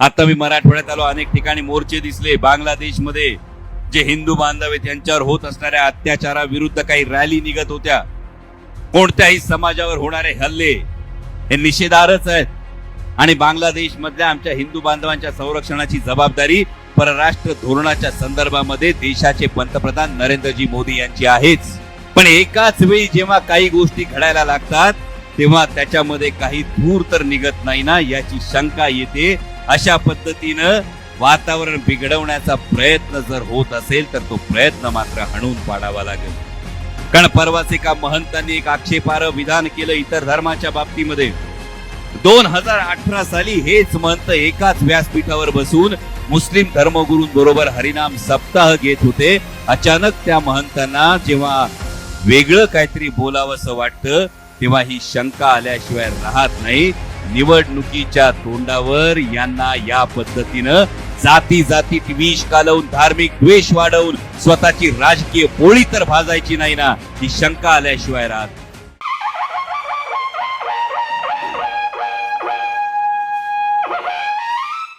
आता मी मराठवाड्यात आलो. अनेक ठिकाणी मोर्चे दिसले. बांगलादेशमध्ये जे हिंदू बांधव आहेत त्यांच्यावर होत असणाऱ्या अत्याचाराविरुद्ध काही रॅली निघत होत्या. कोणत्याही समाजावर होणारे हल्ले हे निषेधारच आहेत. आणि बांगलादेश मधल्या आमच्या हिंदू बांधवांच्या संरक्षणाची जबाबदारी परराष्ट्र धोरणाच्या संदर्भामध्ये देशाचे पंतप्रधान नरेंद्रजी मोदी यांची आहेच. पण एकाच वेळी जेव्हा काही गोष्टी घडायला लागतात तेव्हा त्याच्यामध्ये काही धूर तर निघत नाही ना याची शंका येते. अशा पद्धतीनं वातावरण बिघडवण्याचा प्रयत्न जर होत असेल तर तो प्रयत्न मात्र हणून पाडावा लागेल. कारण परवाच एका महंतांनी एक आक्षेपार्ह विधान केलं इतर धर्माच्या बाबतीमध्ये? दोन हजार अठरा साली हेच महंत एकाच व्यासपीठावर बसून मुस्लिम धर्मगुरूंबरोबर हरिनाम सप्ताह घेत होते. अचानक त्या महंतांना जेव्हा वेगळं काहीतरी बोलावंसं वाटतं तेव्हा ही शंका आल्याशिवाय राहत नाही. निवडणुकीच्या तोंडावर यांना या पद्धतीनं जाती जातीत विष घालवून धार्मिक द्वेष वाढवून स्वतःची राजकीय पोळी तर भाजायची नाही ना ही शंका आल्याशिवाय राहत